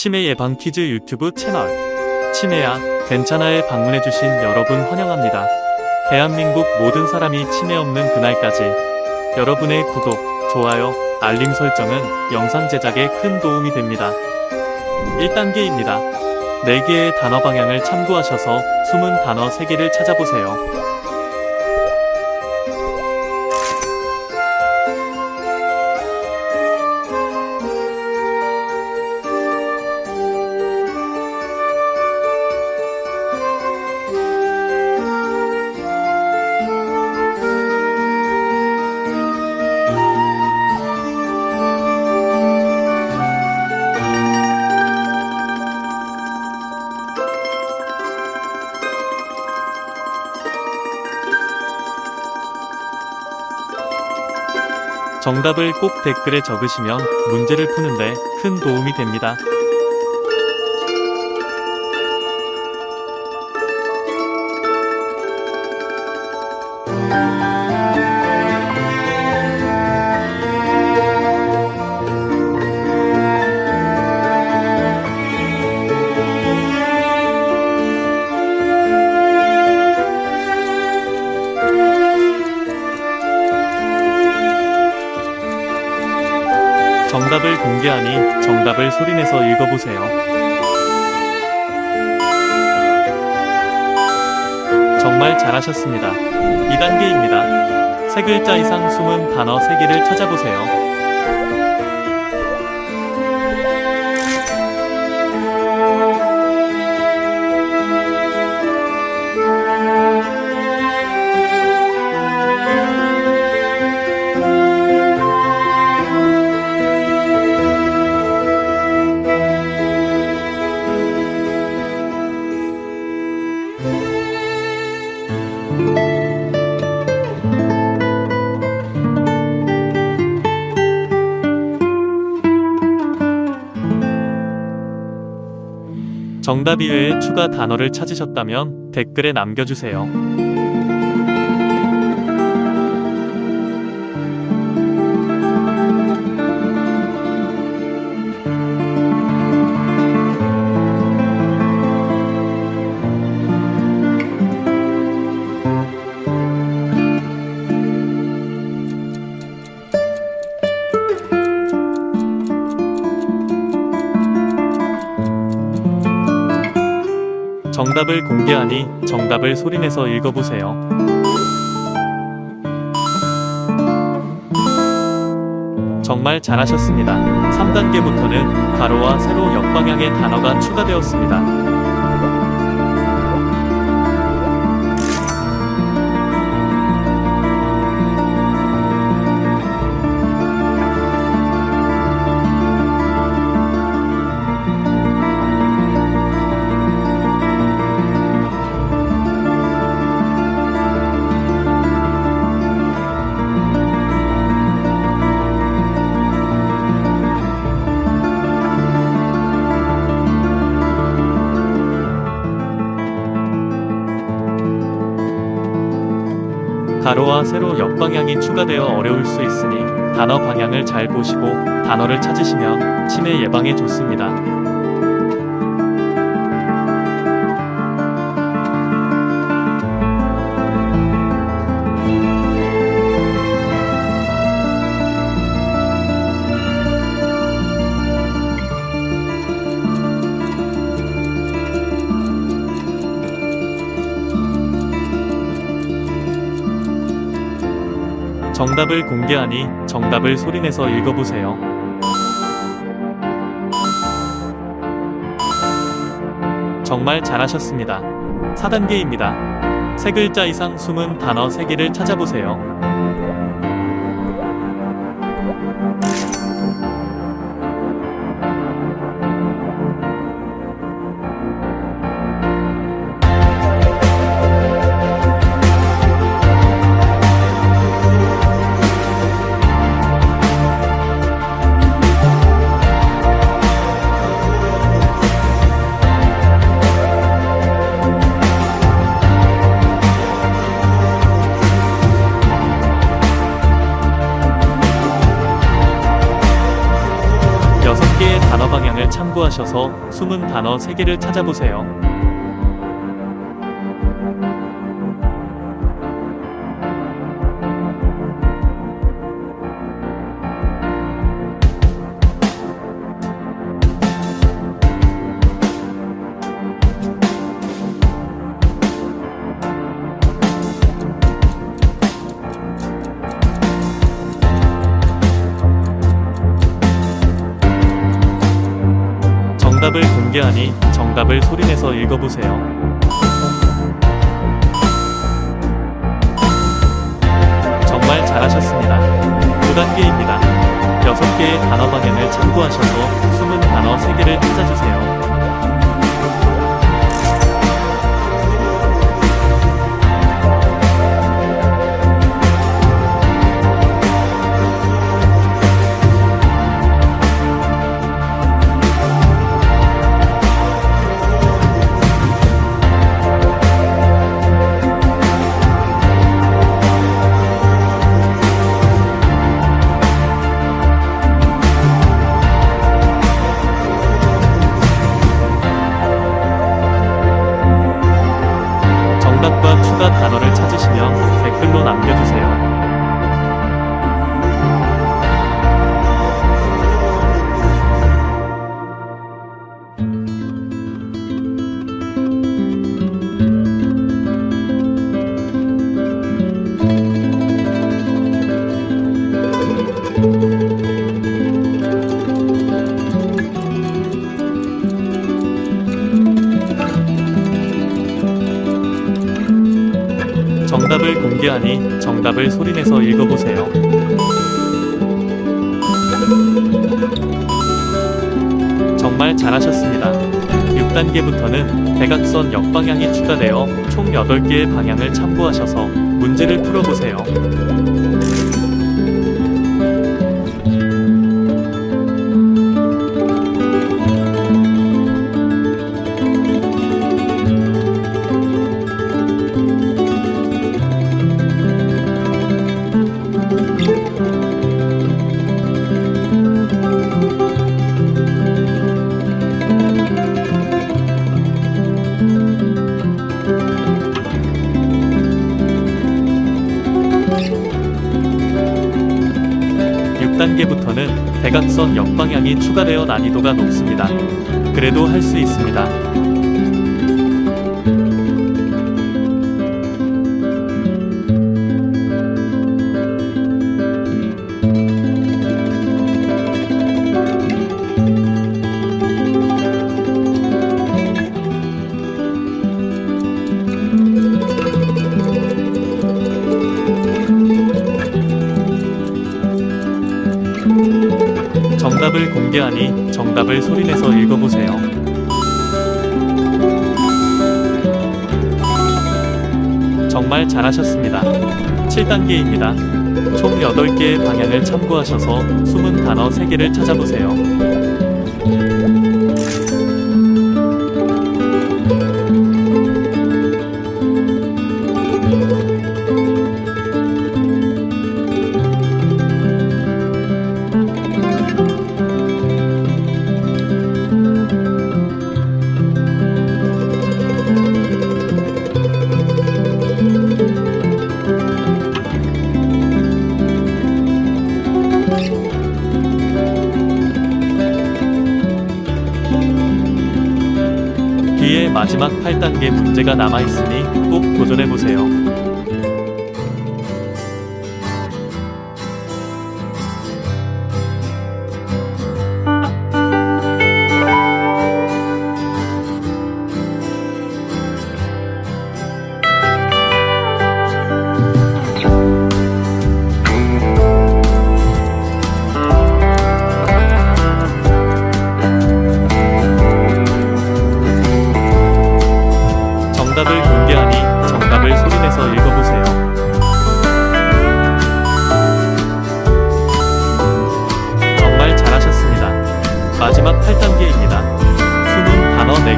치매 예방 퀴즈 유튜브 채널 치매야 괜찮아에 방문해주신 여러분 환영합니다. 대한민국 모든 사람이 치매 없는 그날까지 여러분의 구독, 좋아요, 알림 설정은 영상 제작에 큰 도움이 됩니다. 1단계입니다. 4개의 단어 방향을 참고하셔서 숨은 단어 3개를 찾아보세요. 정답을 꼭 댓글에 적으시면 문제를 푸는데 큰 도움이 됩니다. 정답을 공개하니 정답을 소리내서 읽어보세요. 정말 잘하셨습니다. 2단계입니다. 세 글자 이상 숨은 단어 3개를 찾아보세요. 정답 이외에 추가 단어를 찾으셨다면 댓글에 남겨주세요. 정답을 공개하니 정답을 소리내서 읽어보세요. 정말 잘하셨습니다. 3단계부터는 가로와 세로 역방향의 단어가 추가되었습니다. 가로와 세로 역방향이 추가되어 어려울 수 있으니 단어 방향을 잘 보시고 단어를 찾으시면 치매 예방에 좋습니다. 정답을 공개하니 정답을 소리내서 읽어보세요. 정말 잘하셨습니다. 4단계입니다. 세 글자 이상 숨은 단어 3개를 찾아보세요. 방향을 참고하셔서 숨은 단어 3개를 찾아보세요. 정답을 공개하니 정답을 소리내서 읽어보세요. 정말 잘하셨습니다. 9단계입니다. 6개의 단어 방향을 참고하셔서 숨은 단어 3개를 찾아주세요. 공개하니 정답을 소리내서 읽어보세요. 정말 잘하셨습니다. 6단계부터는 대각선 역방향이 추가되어 총 8개의 방향을 참고하셔서 문제를 풀어보세요. 육단계부터는 대각선 역방향이 추가되어 난이도가 높습니다. 그래도 할 수 있습니다. 정답을 공개하니 정답을 소리내서 읽어보세요. 정말 잘하셨습니다. 7단계입니다. 총 8개의 방향을 참고하셔서 숨은 단어 3개를 찾아보세요. 뒤에 마지막 8단계 문제가 남아있으니 꼭 도전해보세요.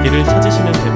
4개를 찾으시면 됩니다.